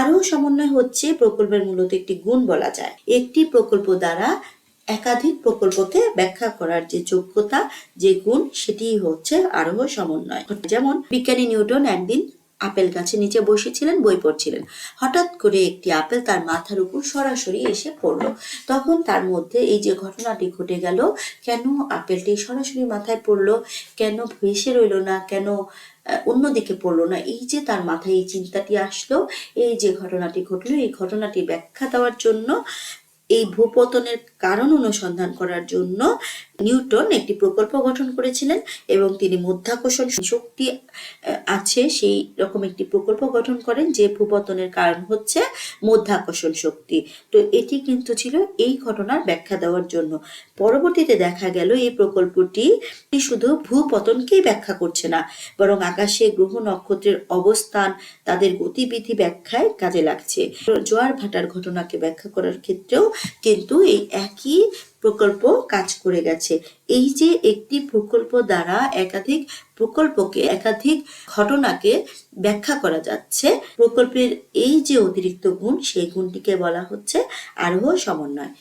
আরোহ সমন্বয় হচ্ছে প্রকল্পের মূলত একটি গুণ বলা যায়। একটি প্রকল্প দ্বারা একাধিক প্রকল্পকে ব্যাখ্যা করার যে যোগ্যতা, যে গুণ সেটি হচ্ছে আরোহ সমন্বয়। যেমন বিজ্ঞানী নিউটন একদিন আপেল গাছের নিচে বসেছিলেন, বই পড়ছিলেন। হঠাৎ করে একটি আপেল তার মাথার উপর সরাসরি এসে পড়ল। তখন তার মধ্যে এই যে ঘটনাটি ঘটে গেল, কেন আপেলটি সরাসরি মাথায় পড়ল, কেন ভেসে রইল না, কেন অন্যদিকে পড়ল না, এই যে তার মাথায় এই চিন্তাটি আসলো, এই যে ঘটনাটি ঘটলো, এই ঘটনাটি ব্যাখ্যা দেওয়ার জন্য এই ভূপতনের কারণ অনুসন্ধান করার জন্য নিউটন একটি প্রকল্প গঠন করেছিলেন এবং তিনি মধ্যাকর্ষণ শক্তি আছে, সেই রকম একটি প্রকল্প গঠন করেন যে ভূপতনের কারণ হচ্ছে মধ্যাকর্ষণ শক্তি। তো এটি কিন্তু ছিল এই ঘটনার ব্যাখ্যা দেওয়ার জন্য। পরবর্তীতে দেখা গেল এই প্রকল্পটি শুধু ভূপতনকেই ব্যাখ্যা করছে না, বরং আকাশে গ্রহ নক্ষত্রের অবস্থান, তাদের গতিবিধি ব্যাখ্যায় কাজে লাগছে। জোয়ার ভাটার ঘটনাকে ব্যাখ্যা করার ক্ষেত্রেও কিন্তু এই একই প্রকল্প কাজ করে গেছে। এই যে একটি প্রকল্প দ্বারা একাধিক প্রকল্পকে, একাধিক ঘটনাকে ব্যাখ্যা করা যাচ্ছে, প্রকল্পের এই যে অতিরিক্ত গুণ, সেই গুণটিকে বলা হচ্ছে আরোহ সমন্বয়।